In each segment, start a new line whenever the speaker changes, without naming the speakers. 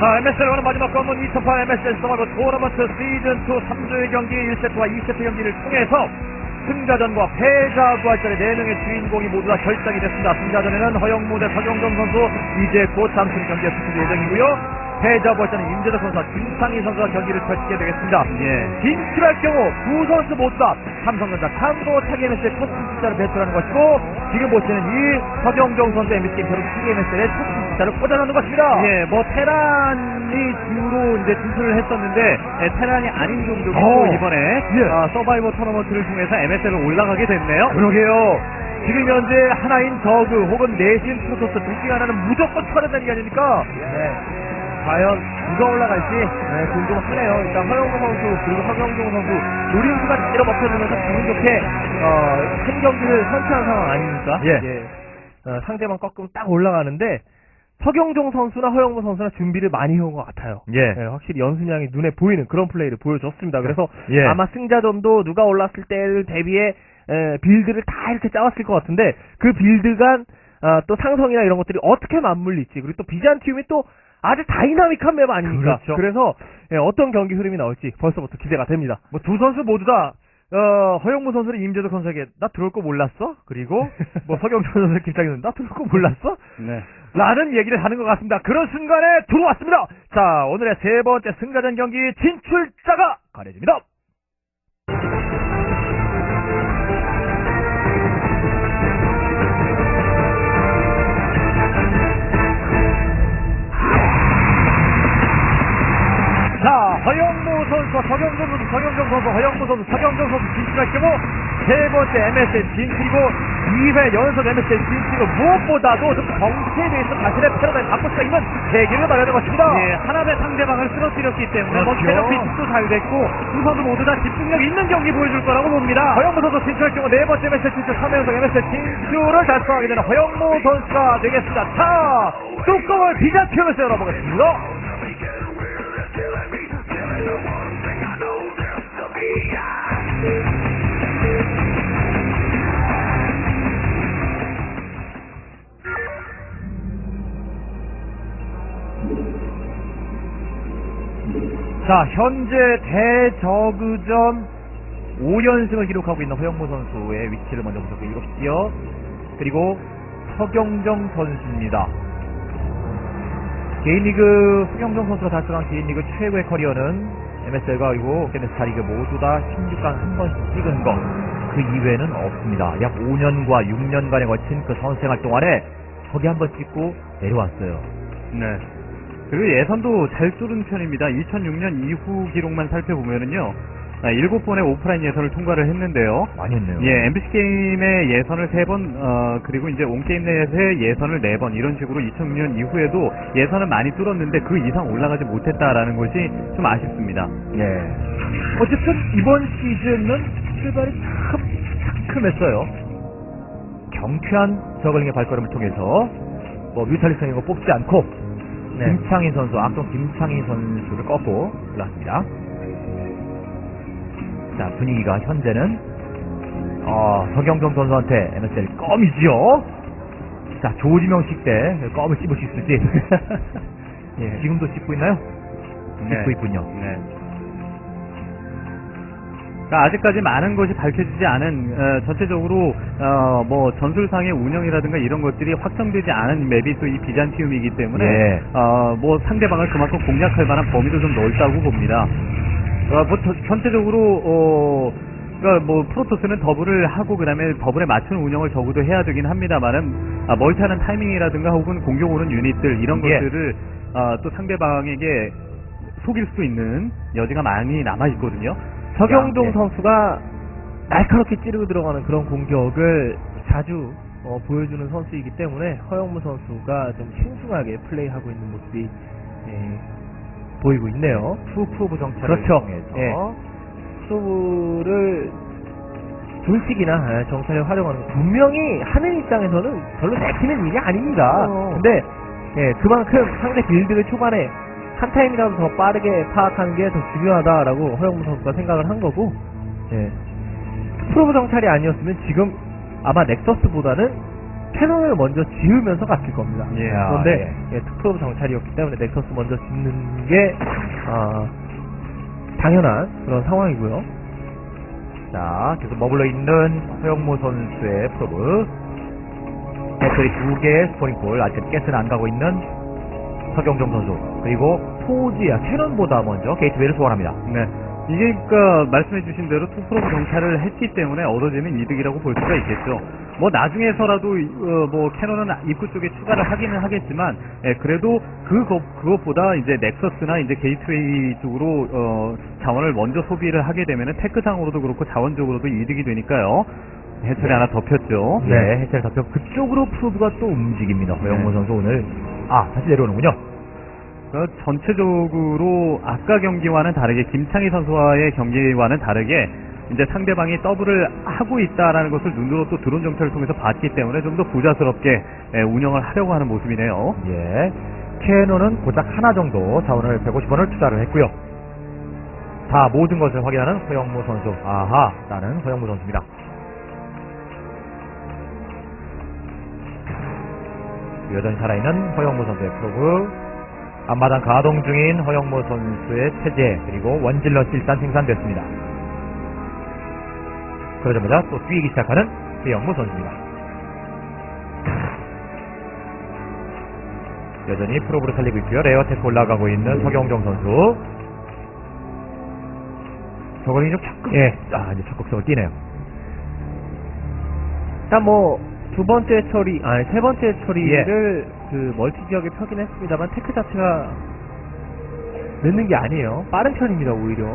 자, MSL 오늘 마지막 관문 2008 MSL 서바이벌 토너먼트 시즌2 3주의 경기 1세트와 2세트 경기를 통해서 승자전과 패자 부활전의 4명의 주인공이 모두 다 결정이 됐습니다. 승자전에는 허영무 대 서경정 선수, 이제 곧 당승 경기에 수출 예정이고요. 패자 부활전은 임재덕 선수와 김상희 선수가 경기를 펼치게 되겠습니다.
예.
진출할 경우 두 선수 모두 다 삼성전자 탐보 타게임스의 첫 숫자를 배출하는 것이고 지금 보시는 이 서경정 선수 MBC 결국 타게임스의 첫 숫자를 꽂아놓는 것입니다.
예, 뭐 테란이 주로 이제 진출을 했었는데 예, 테란이 아닌 종족이
어.
또 이번에
예.
아, 서바이버 토너먼트를 통해서 MSL로 올라가게 됐네요.
그러게요. 지금 현재 하나인 저그 혹은 내신 프로토스 둘 중에 하나는 무조건 되는 게 아닙니까?
네. 과연 누가 올라갈지 네, 궁금하네요. 일단 허영무 선수 그리고 서경종 선수 노림수가 때려 먹혀주면서 기분 좋게 어, 한 경기를 선취한 상황 아닙니까?
예.
어, 상대방 꺾으면 딱 올라가는데 서경종 선수나 허영무 선수나 준비를 많이 해온 것 같아요.
예.
네, 확실히 연습량이 눈에 보이는 그런 플레이를 보여줬습니다. 그래서
예.
아마 승자전도 누가 올랐을 때를 대비해 에, 빌드를 다 이렇게 짜왔을 것 같은데 그 빌드가 아, 또 상성이나 이런 것들이 어떻게 맞물릴지 그리고 또 비잔티움이 또 아주 다이나믹한 맵 아닙니까?
그렇죠.
래서 어떤 경기 흐름이 나올지 벌써부터 기대가 됩니다.
뭐 두 선수 모두 다 어, 허영무 선수는 임재덕 선수에게 나 들어올 거 몰랐어? 그리고 뭐 서경철 선수 선수 나 들어올 거 몰랐어?
네.
라는 얘기를 하는 것 같습니다. 그런 순간에 들어왔습니다. 자, 오늘의 세 번째 승자전 경기 진출자가 가려집니다. 자, 허영무 선수와 서경 정 선수, 서경정 선수, 서경정 선수 진출할 경우 세 번째 MSN 진출이고 2회 연속 MSN 진출이고 무엇보다도 좀 정치에 대해서 자신의 패러다임 바꿀 수 있는 계기를 마련한 것입니다.
예, 하나의 상대방을 쓰러뜨렸기 때문에 뭐
그렇죠.
체력 피sik도 잘 됐고 두 선수 모두 다 집중력 있는 경기 보여줄 거라고 봅니다.
허영무 선수 진출할 경우 네 번째 MSN 진출 3연속 MSN 진출을 달성하게 되는 허영무 선수가 되겠습니다. 자, 뚜껑을 비자표면서 열어보겠습니다. 자, 현재 대저그전 5연승을 기록하고 있는 허영무 선수의 위치를 먼저 보셔서 이렇게요. 그리고 서경정 선수입니다. 개인리그 서경정 선수가 달성한 개인리그 최고의 커리어는 MSL과 그리고 게네스타 리그 모두 다 16강 한 번씩 찍은 것. 그 이외에는 없습니다. 약 5년과 6년간에 걸친 그 선수생활 동안에 저기 한 번 찍고 내려왔어요.
네. 그리고 예선도 잘 뚫은 편입니다. 2006년 이후 기록만 살펴보면은요. 아, 7번의 오프라인 예선을 통과를 했는데요.
많이 했네요.
예, MBC 게임의 예선을 3번, 어, 그리고 이제 온게임 내에서의 예선을 4번, 이런 식으로 2006년 이후에도 예선을 많이 뚫었는데 그 이상 올라가지 못했다라는 것이 좀 아쉽습니다.
예. 어쨌든 이번 시즌은 출발이 참 상큼했어요. 경쾌한 저글링의 발걸음을 통해서 뭐 뮤탈리스 이거 뽑지 않고
네.
김창희 선수, 악동 김창희 선수를 꺾고 올라왔습니다. 자 분위기가 현재는 어, 서경정 선수한테 MSL 껌이지요. 자 조지명식 때 껌을 씹을 수 있을지 예, 지금도 씹고 있나요? 씹고 있군요.
네. 그러니까 아직까지 많은 것이 밝혀지지 않은 어, 전체적으로 어, 뭐 전술상의 운영이라든가 이런 것들이 확정되지 않은 맵이 또 이 비잔티움이기 때문에
예.
어, 뭐 상대방을 그만큼 공략할 만한 범위도 좀 넓다고 봅니다. 어, 뭐 저- 전체적으로 어, 그러니까 뭐 프로토스는 더블을 하고 그다음에 더블에 맞춘 운영을 적어도 해야 되긴 합니다만은 아, 멀티하는 타이밍이라든가 혹은 공격 오는 유닛들 이런
예.
것들을 아, 또 상대방에게 속일 수 있는 여지가 많이 남아 있거든요.
서경종
예.
선수가 날카롭게 찌르고 들어가는 그런 공격을 자주 어, 보여주는 선수이기 때문에 허영무 선수가 좀 신중하게 플레이하고 있는 모습이 예, 보이고 있네요.
투 프로브 정찰을
그렇죠.
통해서
예. 프로브를 둘씩이나 예, 정찰에 활용하는 거 분명히 하는 입장에서는 별로 내키는 일이 아닙니다.
어.
근데 예, 그만큼 상대 빌드를 초반에 한 타임이라도 더 빠르게 파악하는 게 더 중요하다라고 허영무 선수가 생각을 한 거고 예. 프로브 정찰이 아니었으면 지금 아마 넥서스보다는 캐논을 먼저 지으면서 갔을 겁니다.
예,
그런데
아,
예, 투프로브 정찰이었기 때문에 넥서스 먼저 짓는 게 아, 당연한 그런 상황이고요.
자, 계속 머물러 있는 허영무 선수의 프로브. 배터리 두 개, 스포닝볼, 아직 가스는 안 가고 있는 서경정 선수. 그리고 포지야, 캐논보다 먼저 게이트웨이를 소환합니다.
네. 이게 그러니까 말씀해주신 대로 투프로브 정찰을 했기 때문에 얻어지는 이득이라고 볼 수가 있겠죠. 뭐 나중에서라도 어, 뭐 캐논은 입구 쪽에 추가를 하기는 하겠지만 예, 그래도 그것 그것보다 이제 넥서스나 이제 게이트웨이 쪽으로 어, 자원을 먼저 소비를 하게 되면은 테크상으로도 그렇고 자원적으로도 이득이 되니까요. 해철이
네.
하나 덮였죠.
네, 해체를 덮여 그쪽으로 프로브가 또 움직입니다. 허영무
네.
선수 오늘. 아, 다시 내려오는군요.
그 전체적으로 아까 경기와는 다르게 김창희 선수와의 경기와는 다르게 이제 상대방이 더블을 하고 있다라는 것을 눈으로 또 드론 정찰을 통해서 봤기 때문에 좀 더 부자스럽게 예, 운영을 하려고 하는 모습이네요.
예. 캐논은 고작 하나 정도 자원을 150원을 투자를 했고요. 다 모든 것을 확인하는 허영무 선수. 아하, 나는 허영무 선수입니다. 여전히 살아있는 허영무 선수의 프로브. 앞마당 가동 중인 허영무 선수의 체제 그리고 원질럿이 일단 생산됐습니다. 그러자마자 또 뛰기 시작하는 허영무 선수입니다. 여전히 프로브를 살리고 있고요. 레어테크 올라가고 있는 서경정 선수. 저거는 좀 적극, 예. 아, 이제 적극적으로 뛰네요.
일단 뭐 두 번째 처리, 아니 세 번째 처리를
예.
그 멀티 지역에 펴긴 했습니다만 테크 자체가 늦는 게 아니에요. 빠른 편입니다 오히려.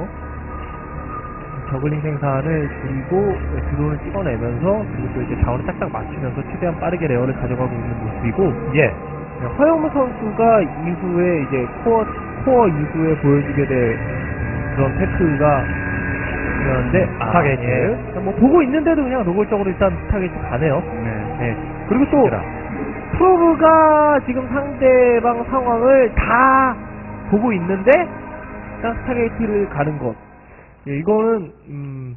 저글링 생산을 줄이고 드론을 찍어내면서 그리고 또 이제 자원을 딱딱 맞추면서 최대한 빠르게 레어를 가져가고 있는 모습이고
예.
네, 허영무 선수가 이후에 이제 코어 코어 이후에 보여주게 될 그런 테크가 그런데
아,
타겟
예.
뭐 보고 있는데도 그냥 노골적으로 일단 타겟이 가네요.
네.
네. 그리고 또
자,
프로브가 지금 상대방 상황을 다 보고 있는데 일단 스타게이트를 가는 것 예, 이거는 음,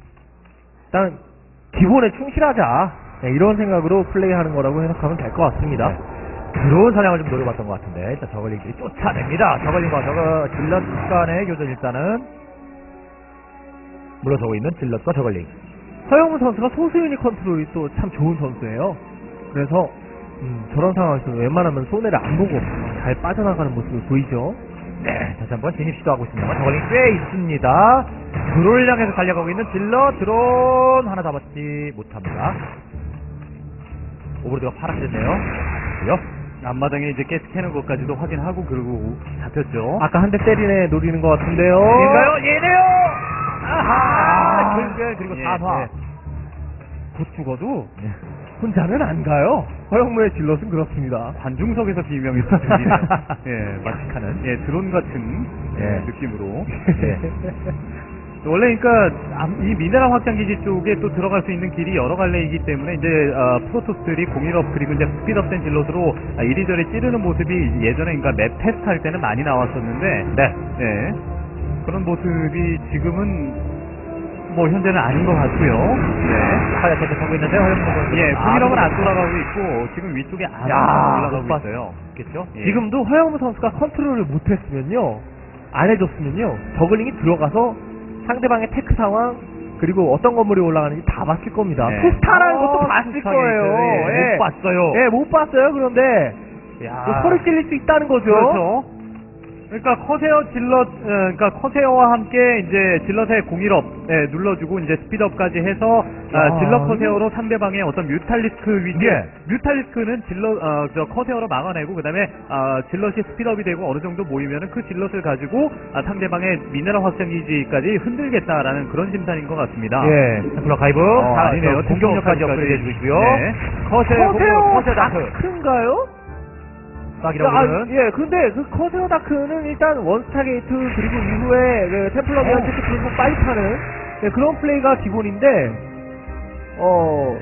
일단 기본에 충실하자 네, 이런 생각으로 플레이하는 거라고 해석하면 될 것 같습니다.
들어온 사냥을 좀 노려봤던 것 같은데, 일단 저걸링들이 쫓아냅니다. 저걸링과 저거 질럿 간의 교전 일단은 물러서고 있는 질럿과 저걸링.
서영우 선수가 소수 유닛 컨트롤이 또 참 좋은 선수예요. 그래서 음, 저런 상황에서 웬만하면 손해를 안 보고 잘 빠져나가는 모습을 보이죠.
네, 다시 한번 진입 시도하고 있습니다만 저걸링 꽤 있습니다. 드론을 향해서 달려가고 있는 질럿 드론 하나 잡았지 못합니다. 오버로드가 파랗게됐네요. 그요
앞마당에 이제 가스 캐는 것까지도 확인하고 그리고 잡혔죠.
아까 한 대 때리네 노리는 것 같은데요.
얘인가요? 얘네요! 아하!
아,
결국에 그리고
예,
사화.
예.
곧 죽어도 혼자는 안 가요. 허영무의 질럿은 그렇습니다.
관중석에서 비명이 들리네요. 예,
마식하는.
예, 드론 같은 예,
예.
느낌으로.
예.
원래 그러니까 암- 이 미네랄 확장 기지 쪽에 또 들어갈 수 있는 길이 여러 갈래이기 때문에 이제 어, 프로토스들이 공일업 그리고 이제 스피드업된 질럿으로 아, 이리저리 찌르는 모습이 예전에 그러니까 맵 테스트 할 때는 많이 나왔었는데
네.
예. 그런 모습이 지금은 뭐 현재는 아닌 것 같고요. 예.
하얗게 하고 있는데 선수.
예, 공일업은 안 돌아가고 있고 지금 위쪽에 안
야,
올라가고
못
있어요.
겠죠?
예.
지금도 허영무 선수가 컨트롤을 못했으면요. 안 해줬으면요. 저글링이 들어가서 상대방의 테크 상황 그리고 어떤 건물이 올라가는지 다 봤을 겁니다.
네.
투스타라는 것도
어,
봤을 거예요.
있어요. 예, 못 봤어요.
예, 못 봤어요. 그런데
야.
또 소리 찔릴 수 있다는 거죠.
그렇죠. 그러니까 커세어 질럿, 어, 그러니까 커세어와 함께 이제 질럿의 공일업 예, 눌러주고 이제 스피드업까지 해서 아,
아,
질럿 커세어로 상대방의 어떤 뮤탈리스크 위치,
예.
뮤탈리스크는 질럿, 어, 저 커세어로 막아내고 그다음에 아, 질럿이 스피드업이 되고 어느 정도 모이면은 그 질럿을 가지고 아, 상대방의 미네랄 확장 기지까지 흔들겠다라는 그런 심산인 것 같습니다.
예. 템플러 가이브.
어,
다
아니네요.
공격력까지. 업그레이드 해주고 있고요.
네.
커세어,
커세어
커세어 다크.
다크인가요?
싹이라고
아,
그러는.
예, 근데 그 커세어 다크는 일단 원스타 게이트 그리고 이후에 그 템플러
어.
미한테도 그리고 빨리 타는 예, 그런 플레이가 기본인데 어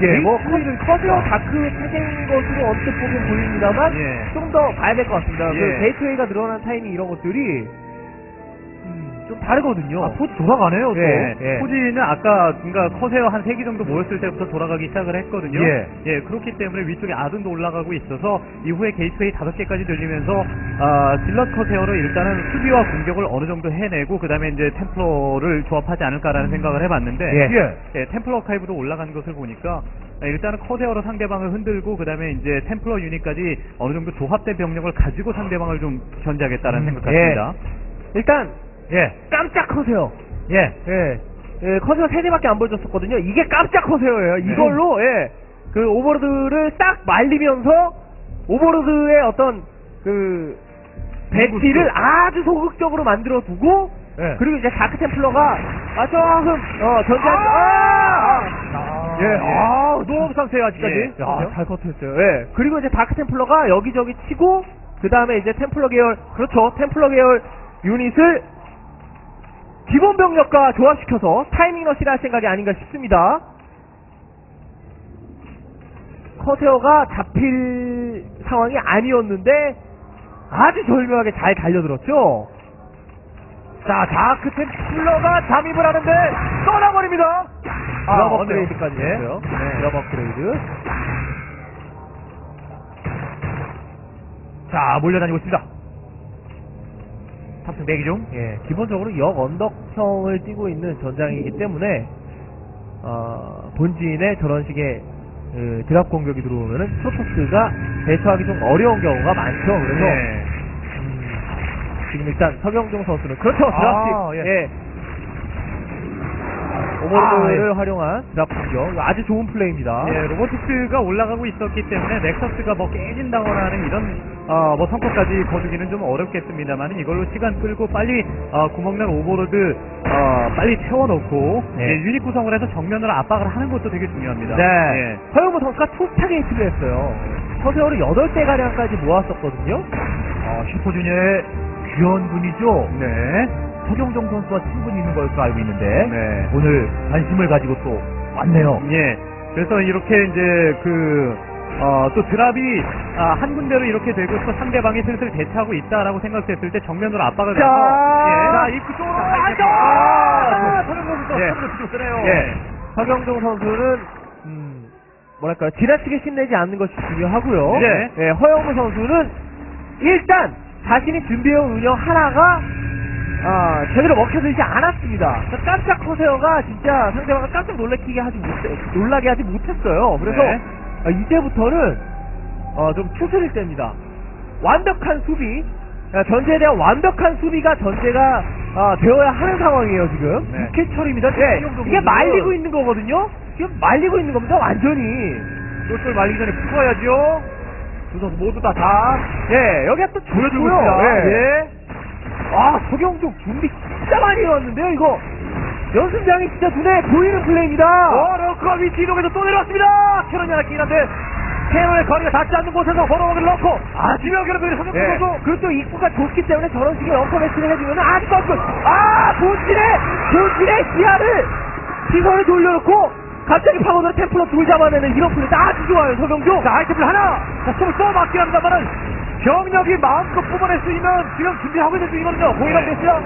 예, 뭐
게이트웨이를
커- 커세어 다크 체제인 것으로 언뜻 보긴 보입니다만
예.
좀 더 봐야 될 것 같습니다.
예.
그 게이트웨이가 늘어난 타이밍 이런 것들이 음, 좀 다르거든요.
아, 포지 돌아가네요, 또.
예, 예.
포지는 아까, 그니까, 커세어 한 3기 정도 모였을 때부터 돌아가기 시작을 했거든요.
예.
그렇기 때문에 위쪽에 아둔도 올라가고 있어서, 이후에 게이트웨이 5개까지 들리면서, 아, 질럿 커세어로 일단은 수비와 공격을 어느 정도 해내고, 그 다음에 이제 템플러를 조합하지 않을까라는 생각을 해봤는데,
예.
예, 템플러 카이브도 올라간 것을 보니까, 아, 일단은 커세어로 상대방을 흔들고, 그 다음에 이제 템플러 유닛까지 어느 정도 조합된 병력을 가지고 상대방을 좀 견제하겠다는
음,
생각 같습니다.
일단
예.
깜짝 커세요.
예.
예. 예, 커세어 세 대밖에 안 보여줬었거든요. 이게 깜짝 커세어예요.
네.
이걸로 예. 그 오버로드를 딱 말리면서 오버로드의 어떤 그 배치를 아주 소극적으로 만들어 두고
예.
그리고 이제 다크 템플러가 아 조금 어 전제 아!
아,
예,
예.
아, 노업 상태예요, 아직까지.
예.
야, 잘 커트했어요. 예. 그리고 이제 다크 템플러가 여기저기 치고, 그 다음에 이제 템플러 계열, 그렇죠. 템플러 계열 유닛을 기본 병력과 조합시켜서 타이밍 러시를 할 생각이 아닌가 싶습니다. 커세어가 잡힐 상황이 아니었는데, 아주 절묘하게 잘 달려들었죠. 자, 다크 템플러가 잠입을 하는데, 떠나버립니다.
아,
드랍. 업그레이드까지
예.
했어요.
네.
드랍 업그레이드. 자, 몰려다니고 있습니다.
탑승 대기 중.
예, 기본적으로 역 언덕형을 띄고 있는 전장이기 때문에, 어, 본진에 저런 식의 그 드랍 공격이 들어오면은 프로토스가 대처하기 좀 어려운 경우가 많죠. 그래서
네.
음, 지금 일단 서경종 선수는 그렇죠
아,
드랍 예.
예.
오버로드를 활용한 드랍 공격 아주 좋은 플레이입니다.
예, 로보틱스가 올라가고 있었기 때문에 넥서스가 뭐 깨진다거나 하는 이런 어, 뭐 성과까지 거두기는 좀 어렵겠습니다만 이걸로 시간 끌고 빨리 어, 구멍난 오버로드 어, 빨리 채워놓고
네.
예, 유닛 구성을 해서 정면으로 압박을 하는 것도 되게 중요합니다.
네.
예.
허영무 선수가 투스타게 히트를 했어요. 서세어를 8대 가량까지 모았었거든요.
아, 슈퍼주니어의 귀여운 분이죠.
네.
서경정 선수와 친분이 있는 걸로 알고 있는데
네.
오늘 관심을 가지고 또 왔네요.
예. 그래서 이렇게 이제 그, 어, 또 드랍이 아, 한 군데로 이렇게 되고 또 상대방이 슬슬 대처하고 있다라고 생각됐을 때 정면으로 압박을
자,
예.
자,
입구 쪽으로
아,
이제-
아,
아,
서경정
예.
선수 좀 쓰네요.
예.
서경종 선수는 음, 뭐랄까요 지나치게 신내지 않는 것이 중요하고요.
네.
예, 허영무 선수는 일단 자신이 준비해온 운영 하나가 아, 제대로 먹혀들지 않았습니다. 그러니까 깜짝 커세어가 진짜 상대방을 깜짝 놀래키게 하지 못해, 놀라게 하지 못했어요. 그래서
네.
아, 이제부터는 어, 좀 추스릴 때입니다. 완벽한 수비, 아, 전제에 대한 완벽한 수비가 전제가 아, 되어야 하는 상황이에요 지금.
네.
육회철입니다. 예, 이게 말리고 있는 거거든요. 지금 말리고 있는 겁니다. 완전히.
똘똘 말리기 전에 풀어야죠. 두 선수 모두 다 다.
예, 여기가 또
보여주고
좋고요.
있습니다.
예. 아, 서경종 준비 진짜 많이 해왔는데요, 이거. 연습장이 진짜 눈에 보이는 플레이입니다.
어, 러커 위치 이동해서 또 내려왔습니다. 캐런이 하나 끼긴 한데, 캐런의 거리가 닿지 않는 곳에서 번호를 넣고, 아, 지명결을 그리 서경
예.
선수.
그리고 또 입구가 좁기 때문에 저런 식의 엉커 매치를 해주면 아주 깜깜. 아, 본진의, 본진의 시야를, 시선을 돌려놓고, 갑자기 파고드는 템플러 둘 잡아내는 이런 플레이 아주 좋아요, 서경종.
자, 하이템플 하나! 자, 숨을 또 막긴 합니다만은, 병력이 마음껏 뽑아낼 수 있는 지금 준비하고 있는 중이거든요. 보이랑
네.
됐어요.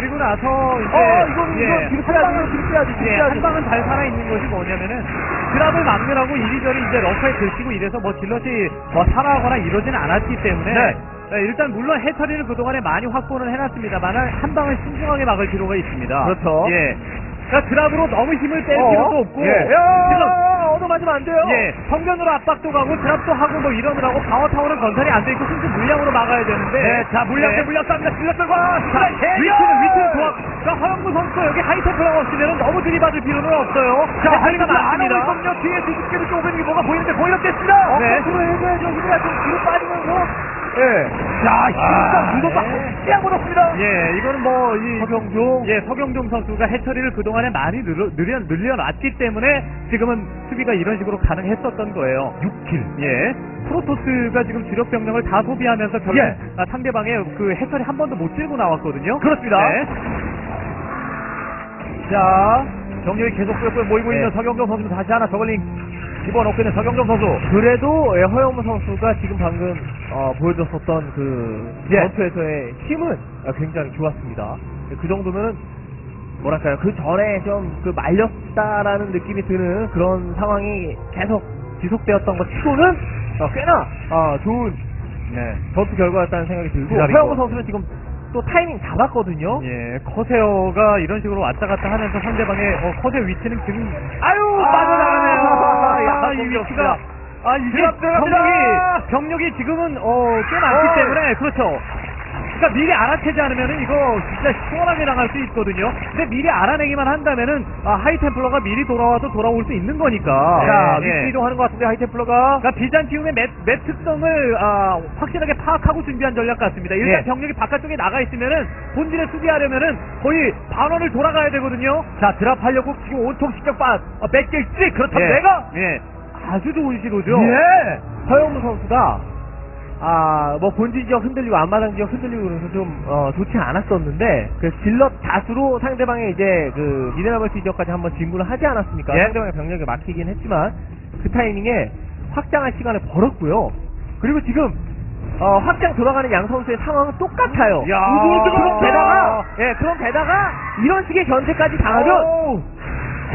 그리고 나서 이제
어, 이거는,
예,
이거 빼야지, 뒤로
예,
빼야지.
한 방은 잘 살아 있는 것이 뭐냐면은 드랍을 막느라고 이리저리 이제 러커에 들키고 이래서 뭐 질럿이 뭐 살아가거나 이러지는 않았기 때문에
네.
예, 일단 물론 해처리를 그동안에 많이 확보는 해놨습니다만 한 방을 신중하게 막을 필요가 있습니다.
그렇죠.
예. 그러니까 드랍으로 너무 힘을 뺄
어?
필요도 없고
예.
질 럿
야, 얻어맞으면 안 돼요.
예, 정면으로 압박도 가고 드랍도 하고 뭐 이러느라고 방어 타워는 건설이 안 돼 있고 순수 물량으로 막아야 되는데
네, 자, 물량 대
네.
물량 싸움니다. 질럿들과
자, 위치는 위치는 좋아. 그러니까 허영무 선수 여기 하이테플라가 없으면 너무 들이받을 필요는 없어요.
자, 안 하고
많습니다.
뒤에 뒤집개를 쪼고 있는 게 뭐가 보이는데 보이랑 됐습니다.
네.
컨트롤 해줘야죠. 힘이 좀 뒤로 빠지면서. 예.
자, 힘상
아,
무도가
네.
쫙 묻었습니다.
예, 이거는 뭐, 이,
서경종.
예, 서경종 선수가 해처리를 그동안에 많이 늘려, 늘려, 늘려놨기 때문에 지금은 수비가 이런 식으로 가능했었던 거예요.
6킬.
예. 프로토스가 지금 주력 병력을 다 소비하면서 결국
예.
아, 상대방의 그 해처리 한 번도 못 찔고 나왔거든요.
그렇습니다.
네.
자, 정력이 계속 꾸역꾸역 모이고
네.
있는 서경정 선수 다시 하나 저글링 집어넣고 있는 서경정 선수.
그래도 예, 허영무 선수가 지금 방금 어, 보여줬었던 그
예.
전투에서의 힘은 아, 굉장히 좋았습니다. 그 정도면은 뭐랄까요 그 전에 좀 그 말렸다라는 느낌이 드는 그런 상황이 계속 지속되었던 것 치고는 어, 꽤나 어, 좋은
네.
전투 결과였다는 생각이 들고. 허영우 선수는 지금 또 타이밍 잡았거든요.
예, 커세어가 이런 식으로 왔다 갔다 하면서 상대방의 어, 커세어 위치는 지금
아유. 아,
위치가 아 이게
드랍 들어갑니다.
병력이 병력이 지금은 어, 꽤 많기
어.
때문에 그렇죠. 그러니까 미리 알아채지 않으면은 이거 진짜 시원하게 나갈 수 있거든요. 근데 미리 알아내기만 한다면은 아, 하이템플러가 미리 돌아와서 돌아올 수 있는 거니까.
자,
예,
위치
예.
이동하는 것 같은데 하이템플러가
그러니까 비잔티움의 맵, 맵 특성을 아, 확실하게 파악하고 준비한 전략 같습니다. 일단
예.
병력이 바깥쪽에 나가 있으면은 본진에 수비하려면은 거의 반원을 돌아가야 되거든요.
자 드랍하려고 지금 온통 신경 빠 어, 뺏길지 그렇다면
예.
내가
예. 아주 좋은 시도죠.
예.
허영무 선수가 아, 뭐 본진 지역 흔들리고 앞마당 지역 흔들리고 그래서 좀 어, 좋지 않았었는데 그 질럿 다수로 상대방의 이제 그 미네랄벌티 지역까지 한번 진군을 하지 않았습니까?
예.
상대방의 병력이 막히긴 했지만 그 타이밍에 확장할 시간을 벌었고요. 그리고 지금 어, 확장 돌아가는 양 선수의 상황은 똑같아요.
야.
그럼 게다가 예, 그럼 게다가 이런 식의 견제까지 당하면
오.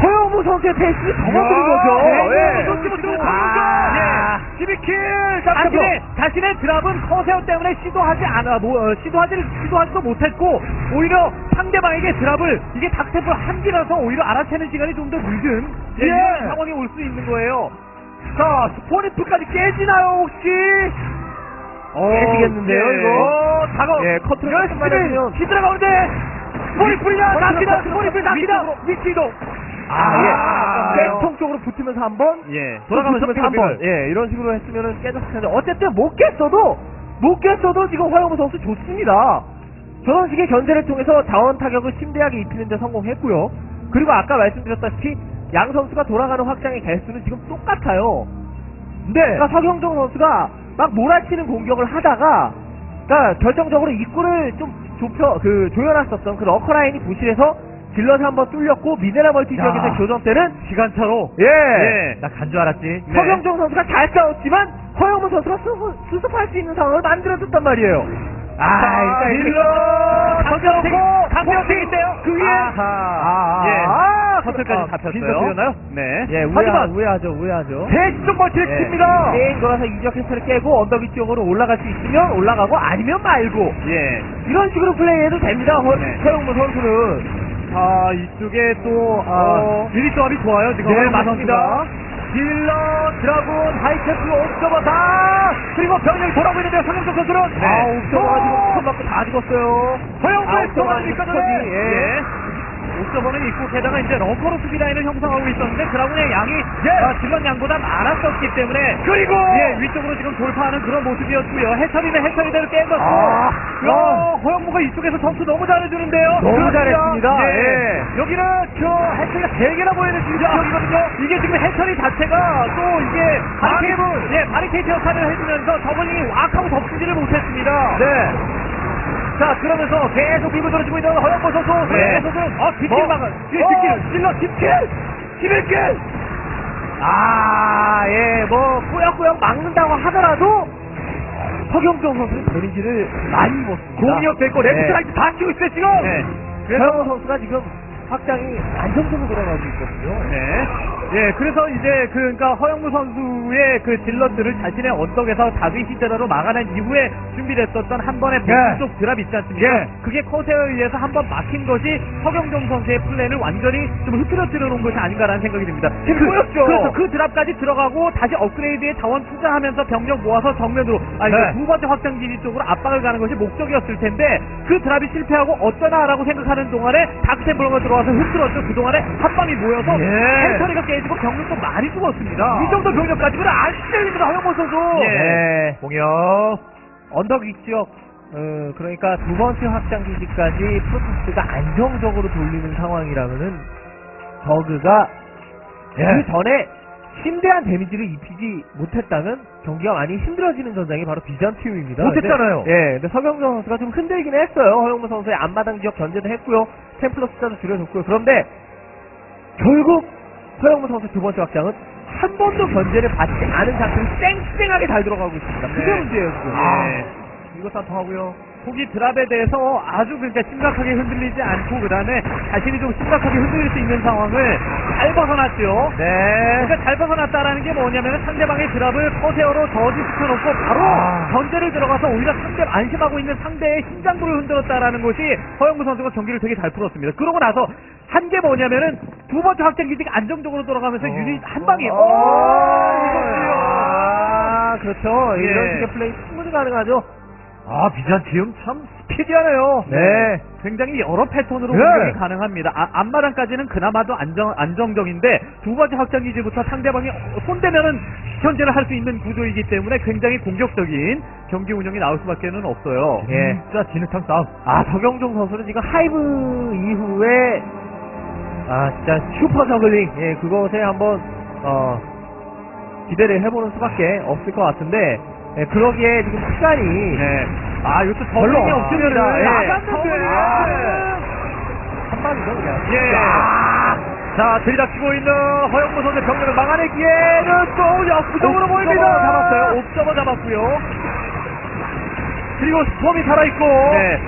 허영무 선수의 페이스를 더 만드는
야.
거죠.
예.
예.
놓치고
아.
예. 12킬
자신의, 자신의 드랍은 커세어 때문에 시도하지 않아, 뭐, 어, 시도하지, 시도하지도 못했고, 오히려 상대방에게 드랍을, 이게 닥템플 한기라서 오히려 알아채는 시간이 좀 더 늦은, 예,
예.
이런 상황이 올 수 있는 거예요.
자 스포니프까지 깨지나요 혹시
깨지겠는데요,
예.
이거?
어 다가
예, 커트를
열심히 히드라 가운데 스포니프냐 납니다 스포니프 납니다 위치도
아,
예.
예. 백통 쪽으로 붙으면서 한 번,
예.
돌아가면서 한 번. 예, 이런 식으로 했으면은 깨졌을 텐데. 어쨌든 못 깼어도, 못 깼어도 지금 허영무 선수 좋습니다. 저런 식의 견제를 통해서 자원 타격을 심대하게 입히는 데 성공했고요. 그리고 아까 말씀드렸다시피 양 선수가 돌아가는 확장의 개수는 지금 똑같아요.
네
그러니까 서경정 선수가 막 몰아치는 공격을 하다가 그러니까 결정적으로 입구를 좀 좁혀 그 조여놨었던 그 러커라인이 부실해서 질럿 한번 뚫렸고 미네랄 멀티
야.
지역에서 교전 때는
시간차로.
예,
예.
나 간 줄 알았지
네.
서경정 선수가 잘 싸웠지만 허영무 선수가 수, 수습할 수 있는 상황을 만들어줬단 말이에요.
아
일단 이렇게-
일로 던져놓고
강병택인데요?
그 위에
아하.
예.
아,
커틀까지
아,
잡혔어요.
빈서 들렸나요?
네.
예, 우회하,
하지만-
우회하죠, 우회하죠.
대지쪽 멀티를
예.
칩니다
게임 돌아서 이적 해처를 깨고 언덕 위쪽으로 올라갈 수 있으면 올라가고 아니면 말고
예.
이런 식으로 플레이해도 됩니다. 허,
네.
허영무 선수는.
자, 이쪽에 또, 아,
어.
유닛 조합이 좋아요, 지금.
네 맞습니다. 딜러 드라군 하이테플 옵저버 다 그리고 병력이 돌아오고 있는데요 성형석 선수는
네.
아, 옥저버가 지금 খন 맞고 다 죽었어요.
허영무의
아,
도망입니까
옥저버는
전에
스쿼지,
예. 옥저버는 있고 게다가 이제 러커로 수비 라인을 형성하고 있었는데 드라군의 양이
예.
아, 질럿 양보다 많았었기 때문에
그리고
예, 위쪽으로 지금 돌파하는 그런 모습이었고요. 해처리는 해처리대로 깨졌고
아,
야, 허영무가 이쪽에서 점수 너무 잘해주는데요.
너무
그렇습니다.
잘했습니다.
예.
예.
여기는 저 해처리가 3개나 보이는 지역이거든요. 이게 지금 해처리 자체가 또 이게 바리케이트, 예, 바리케이트 역할을 해주면서 저번이 악하고 덮치지를 못했습니다.
네. 자, 그러면서 계속 밀고 들어지고 있는 허영보 선수.
네.
네. 선수는, 어, 뒷길
뭐?
막아. 뒤에
어.
뒷길. 찔러, 뒷길. 11길.
아, 예, 뭐, 꾸역꾸역 막는다고 하더라도, 서경정 선수는 데미지를 많이 입었습니다.
됐고, 레프트
네.
라이트 다 치고 있어요, 지금.
네.
서영호 선수가 지금 확장이 안정적으로 돌아가고 있거든요.
네. 예, 그래서 이제 그, 그러니까 허영무 선수의 그 질럿들을 자신의 언덕에서 다수 히드라로 막아낸 이후에 준비됐었던 한 번의
예.
쪽 드랍 있지 않습니까?
예.
그게 컷에 의해서 한 번 막힌 것이 서경정 선수의 플랜을 완전히 좀 흐트러뜨려 놓은 것이 아닌가라는 생각이 듭니다.
지금 보였죠?
그렇죠. 그 드랍까지 들어가고 다시 업그레이드에 자원 투자하면서 병력 모아서 정면으로 아니
네.
두 번째 확장 기지 쪽으로 압박을 가는 것이 목적이었을 텐데 그 드랍이 실패하고 어쩌나라고 생각하는 동안에 닥템블러가 들어와서 흐트렀죠. 그동안에 합방이 모여서
예.
펜터리가 깨 지고 병력도 많이 죽었습니다.
이 정도 병력 가지고는 안 시절입니다, 허영보 선수.
예.
네.
공이업.
언덕 위쪽, 어, 그러니까 두 번째 확장 기지까지 프로토스가 안정적으로 돌리는 상황이라면은 저그가
예.
그 전에 심대한 데미지를 입히지 못했다면 경기가 많이 힘들어지는 전장이 바로 비전티움입니다.
못했잖아요.
근데, 예, 근데 서경정 선수가 좀 흔들긴 했어요. 허영무 선수의 앞마당 지역 견제도 했고요. 템플러 숫자도 줄여줬고요. 그런데 결국 서영무 선수 두 번째 확장은 한 번도 견제를 받지 않은 상태로 쌩쌩하게 잘 들어가고 있습니다. 그게
네.
문제예요, 지금.
아.
이거 다 통하고요.
후기 드랍에 대해서 아주 그러니까 심각하게 흔들리지 않고 그다음에 자신이 좀 심각하게 흔들릴 수 있는 상황을 잘 벗어났죠.
네.
그러니까 잘 벗어났다라는 게 뭐냐면 상대방의 드랍을 커세어로 저지시켜놓고 바로
아.
견제를 들어가서 오히려 상대 안심하고 있는 상대의 심장부를 흔들었다라는 것이 허영무 선수가 경기를 되게 잘 풀었습니다. 그러고 나서 한 게 뭐냐면은 두 번째 확장 기지가 안정적으로 돌아가면서 유닛 한 방이 오!
아, 그렇죠.
예.
이런 식의 플레이 충분히 가능하죠.
아, 비잔티움 참 스피디하네요.
네.
굉장히 여러 패턴으로
네.
공격이 가능합니다. 아, 앞마당까지는 그나마도 안정, 안정적인데 두 번째 확장 기지부터 상대방이 손대면은 견제를 할 수 있는 구조이기 때문에 굉장히 공격적인 경기 운영이 나올 수밖에는 없어요.
예.
진짜 진흙탕 싸움.
아, 정영종 선수는 지금 하이브 이후에 아, 진짜 슈퍼 저글링 예, 그것에 한번 어 기대를 해보는 수밖에 없을 것 같은데 예, 그러기에 지금 시간이
네. 아, 이것도
별로
저글링이
없습니다.
없으면은
예.
나갔는데.
한 방이죠, 그냥.
예.
자, 들이닥치고 있는 허영무 선수 병력을 막아내기에는 또 역부족으로
옵저버
보입니다.
잡았어요. 옵저버 잡았고요.
그리고 스톰이 살아있고.
네.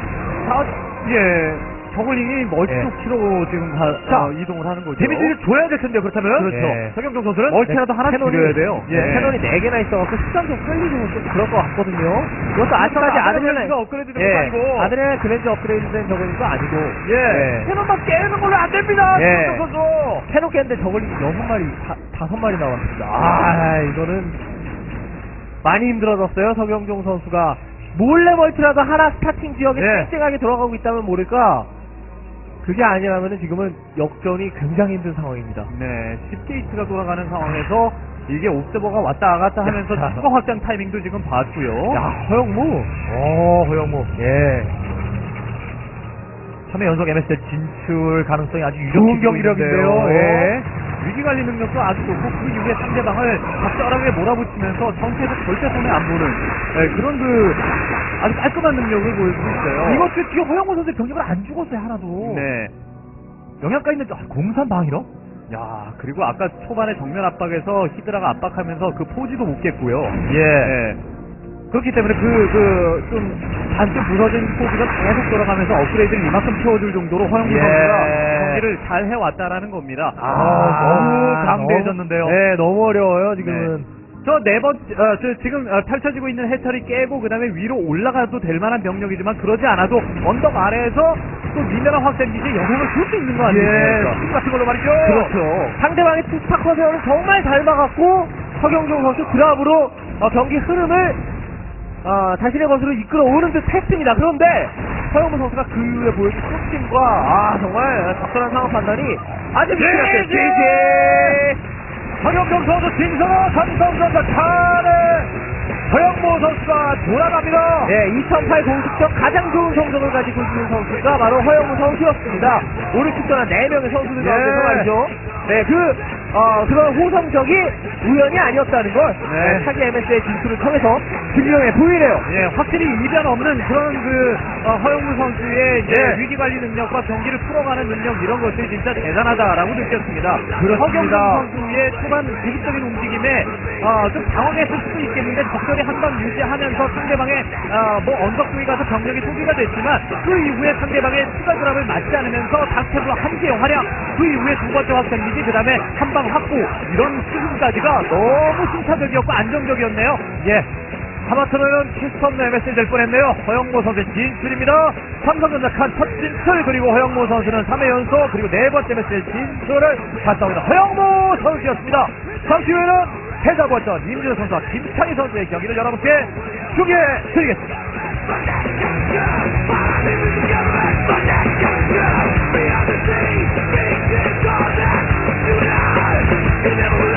자, 예. 저글링이 멀티로
예.
지금 가,
자,
어, 이동을 하는 거죠.
데미지를 줘야 될 텐데, 그렇다면.
그렇죠.
예.
서경종 선수는.
멀티라도 하나 줄여야 돼요.
예.
캐논이 4 개나 있어갖고 시간 좀 끌리고 좀 그럴 것 같거든요. 이것도 아직까지 아드레날,
가 업그레이드 된
예,
아니고.
아드레날 그랜저 업그레이드 된 저글링도 아니고.
예.
예.
캐논만 깨는 걸로 안 됩니다.
예.
서경종 선수.
캐논 깼는데 저글링 6마리, 다, 5마리 나왔습니다. 아, 이거는 많이 힘들어졌어요, 서경종 선수가. 몰래 멀티라도 하나 스타팅 지역에
예.
쨍쨍하게 들어가고 있다면 모를까? 그게 아니라면 지금은 역전이 굉장히 힘든 상황입니다.
네, 10게이트가 돌아가는 상황에서 이게 옵저버가 왔다 갔다 하면서
야.
추가 확장 타이밍도 지금 봤고요.
야, 허영무.
오, 허영무.
예.
3회 연속 MSL 진출 가능성이 아주
좋은 경기력인데요. 예.
위기 관리 능력도 아주 좋고 그 이후에 상대방을 적절하게 몰아붙이면서 전체에서 절대 손에 안 보는 네, 그런 그 아주 깔끔한 능력을 보여주고 있어요.
이것도 지금 허영무 선수 병력을 안 죽었어요, 하나도.
네.
영향가 있는, 아, 공산 방이로?
야 그리고 아까 초반에 정면 압박에서 히드라가 압박하면서 그 포지도 못 깼고요.
예.
네. 그렇기 때문에 그, 그, 좀, 반쯤 부서진 포즈가 계속 돌아가면서 업그레이드를 이만큼 채워줄 정도로 허영무
예.
선수가 경기를 잘 해왔다라는 겁니다.
아, 너무 강대해졌는데요.
네, 너무 어려워요, 지금은.
저네 번, 어, 저 지금 어, 펼쳐지고 있는 해철이 깨고 그 다음에 위로 올라가도 될 만한 병력이지만 그러지 않아도 언덕 아래에서 또 미네랄 확장 기지에 영향을 줄 수 있는 거
예.
아니겠습니까?
팀 같은 걸로 말이죠.
그렇죠.
상대방의 투스타 커세어는 정말 잘 막았고, 서경종 선수 드랍으로 어, 경기 흐름을 어, 자신의 것으로 이끌어 오는 듯 했습니다. 그런데 서영무 선수가 그 이후에 보여준 촉심과 아 정말 적절한 상황 판단이 아주 미치겠어요.
제제! 서경종 선수 진성호 삼성전자 차례 허영무 선수가 돌아갑니다.
네, 2008 공식적 가장 좋은 성적을 가지고 있는 선수가 바로 허영무 선수였습니다. 오늘 출전한 4명의 선수들
예.
가운데서 말이죠. 네, 그, 어, 그런 호성적이 우연이 아니었다는 걸,
네.
네, 차기 MS의 진출을 통해서 증명해 보이네요.
예, 확실히 이변 없는 그런 그 어, 허영무 선수의 이제
예.
위기 관리 능력과 경기를 풀어가는 능력 이런 것들이 진짜 대단하다라고 느꼈습니다. 허경영 선수의 초반 공격적인 움직임에 어, 좀 당황했을 수도 있겠는데 적절히 한방 유지하면서 상대방의 어, 뭐 언덕 부위 가서 병력이 소비가 됐지만 그 이후에 상대방의 추가 드랍을 맞지 않으면서 닥터블로 한 개의 활약 그 이후에 두 번째 확장기지 그 다음에 한방 후방 확보 이런 수준까지가 너무 순차적이었고 안정적이었네요.
예. 하마터는 키스턴에 메시지 될 뻔했네요. 허영모 선수의 진출입니다. 삼성전자 칸첫 진출 그리고 허영모 선수는 3회 연속 그리고 네 번째 메시지 진출을 갔다옵니다. 허영모 선수였습니다. 잠시 후에는 패자부전 임준호 선수와 김창희 선수의 경기를 여러분께 소개해드리겠습니다. Be on the scene, Thank you.